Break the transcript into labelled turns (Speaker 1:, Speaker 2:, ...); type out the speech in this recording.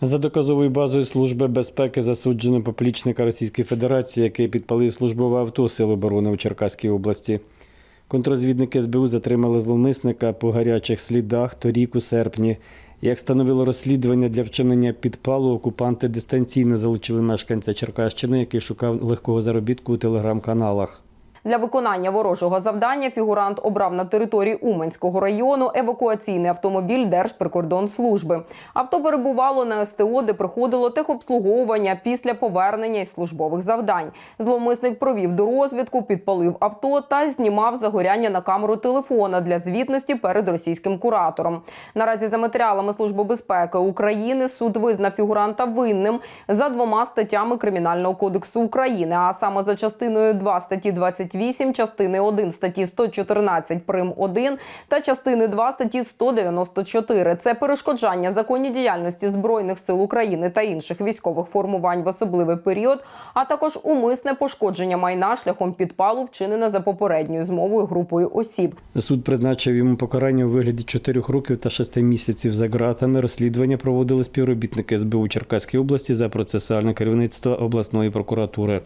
Speaker 1: За доказовою базою Служби безпеки засуджено поплічника Російської Федерації, який підпалив службове авто Сил оборони у Черкаській області. Контрозвідники СБУ затримали зловмисника по гарячих слідах торік у серпні. Як становило розслідування для вчинення підпалу, окупанти дистанційно залучили мешканця Черкащини, який шукав легкого заробітку у телеграм-каналах.
Speaker 2: Для виконання ворожого завдання фігурант обрав на території Уманського району евакуаційний автомобіль Держприкордонслужби. Авто перебувало на СТО, де проходило техобслуговування після повернення із службових завдань. Зловмисник провів дорозвідку, підпалив авто та знімав загоряння на камеру телефона для звітності перед російським куратором. Наразі за матеріалами Служби безпеки України суд визнав фігуранта винним за двома статтями Кримінального кодексу України, а саме за частиною 2 статті 28, частини 1 статті 114 прим 1 та частини 2 статті 194. Це перешкоджання законній діяльності збройних сил України та інших військових формувань в особливий період, а також умисне пошкодження майна шляхом підпалу, вчинене за попередньою змовою групою осіб.
Speaker 1: Суд призначив йому покарання у вигляді 4 років та 6 місяців за ґратами. Розслідування проводили співробітники СБУ Черкаської області за процесуальне керівництво обласної прокуратури.